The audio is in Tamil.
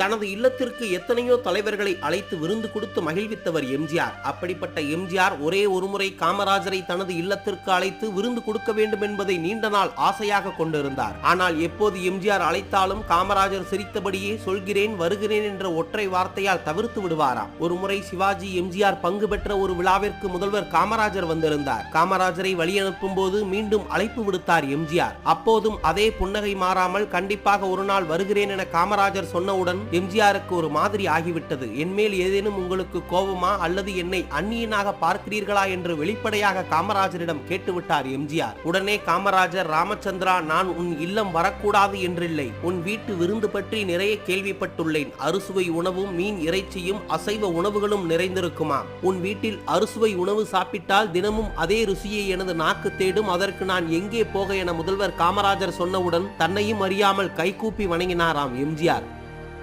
தனது இல்லத்திற்கு எத்தனையோ தலைவர்களை அழைத்து விருந்து கொடுத்து மகிழ்வித்தவர் எம்ஜிஆர். அப்படிப்பட்ட எம்ஜிஆர் ஒரே ஒருமுறை காமராஜரை தனது இல்லத்திற்கு அழைத்து விருந்து கொடுக்க வேண்டும் என்பதை நீண்ட நாள் ஆசையாக கொண்டிருந்தார். ஆனால் எப்போது எம்ஜிஆர் அழைத்தாலும் காமராஜர் சிரித்தபடியே சொல்கிறேன் வருகிறேன் என்ற ஒற்றை வார்த்தையால் தவிர்த்து விடுவாராம். ஒருமுறை சிவாஜி எம்ஜிஆர் பங்கு பெற்ற ஒரு விழாவிற்கு முதல்வர் காமராஜர் வந்திருந்தார். காமராஜரை வழியனுப்பும் போது மீண்டும் அழைப்பு விடுத்தார் எம்ஜிஆர். அப்போதும் அதே புன்னகை மாறாமல் கண்டிப்பாக ஒரு நாள் வருகிறேன் என காமராஜர் சொன்னவுடன் எம்ஜிஆருக்கு ஒரு மாதிரி ஆகிவிட்டது. என்மேல் ஏதேனும் உங்களுக்கு கோபமா அல்லது என்னை அந்நியனாக பார்க்கிறீர்களா என்று வெளிப்படையாக காமராஜரிடம் கேட்டுவிட்டார் எம்ஜிஆர். உடனே காமராஜர் ராமச்சந்திரா நான் உன் இல்லம் வரக்கூடாது என்றில்லை. உன் வீட்டு விருந்து பற்றி நிறைய கேள்விப்பட்டுள்ளேன். அறுசுவை உணவும் மீன் இறைச்சியும் அசைவ உணவுகளும் நிறைந்திருக்குமா? உன் வீட்டில் அறுசுவை உணவு சாப்பிட்டால் தினமும் அதே ருசியை எனது நாக்கு தேடும். அதற்கு நான் எங்கே போக என முதல்வர் காமராஜர் சொன்னவுடன் தன்னையும் அறியாமல் கைகூப்பி வணங்கினாராம் எம்ஜிஆர்.